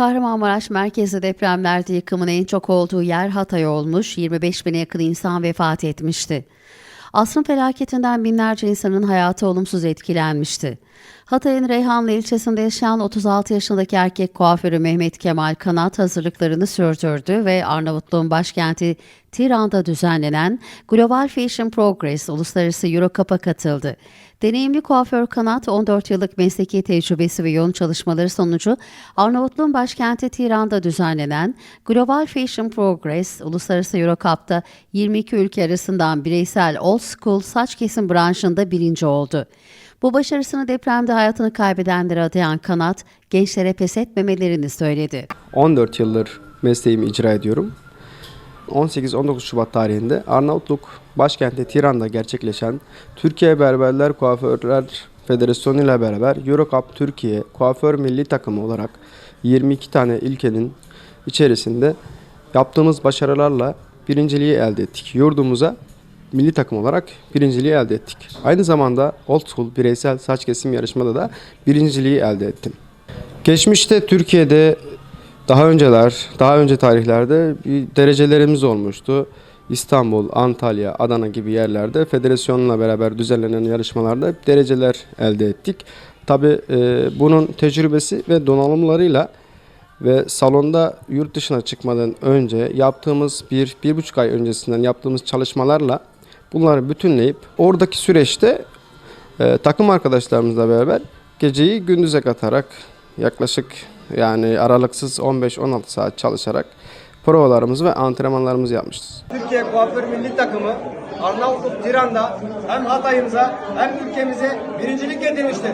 Kahramanmaraş merkezli depremlerde yıkımın en çok olduğu yer Hatay olmuş, 25 bine yakın insan vefat etmişti. Asrın felaketinden binlerce insanın hayatı olumsuz etkilenmişti. Hatay'ın Reyhanlı ilçesinde yaşayan 36 yaşındaki erkek kuaförü Mehmet Kemal Kanat hazırlıklarını sürdürdü ve Arnavutluğun başkenti Tiran'da düzenlenen Global Fashion Progress Uluslararası Euro Cup'a katıldı. Deneyimli kuaför Kanat 14 yıllık mesleki tecrübesi ve yoğun çalışmaları sonucu Arnavutluğun başkenti Tiran'da düzenlenen Global Fashion Progress Uluslararası Euro Cup'ta 22 ülke arasından bireysel old school saç kesim branşında birinci oldu. Bu başarısını depremde hayatını kaybedenlere adayan Kanat, gençlere pes etmemelerini söyledi. 14 yıldır mesleğimi icra ediyorum. 18-19 Şubat tarihinde Arnavutluk başkenti Tiran'da gerçekleşen Türkiye Berberler Kuaförler Federasyonu ile beraber Eurocup Türkiye Kuaför Milli Takımı olarak 22 tane ülkenin içerisinde yaptığımız başarılarla birinciliği elde ettik. Yurdumuza milli takım olarak birinciliği elde ettik. Aynı zamanda Old School bireysel saç kesim yarışmada da birinciliği elde ettim. Geçmişte Türkiye'de daha önceler, daha önce tarihlerde bir derecelerimiz olmuştu. İstanbul, Antalya, Adana gibi yerlerde federasyonla beraber düzenlenen yarışmalarda dereceler elde ettik. Tabi bunun tecrübesi ve donanımlarıyla ve salonda yurt dışına çıkmadan önce yaptığımız bir, bir buçuk ay öncesinden yaptığımız çalışmalarla bunları bütünleyip oradaki süreçte e, takım arkadaşlarımızla beraber geceyi gündüze katarak yaklaşık yani aralıksız 15-16 saat çalışarak provalarımızı ve antrenmanlarımızı yapmışız. Türkiye Kuaför Milli Takımı Arnavutluk Tiran'da hem Hatay'ımıza hem ülkemize birincilik getirmiştir.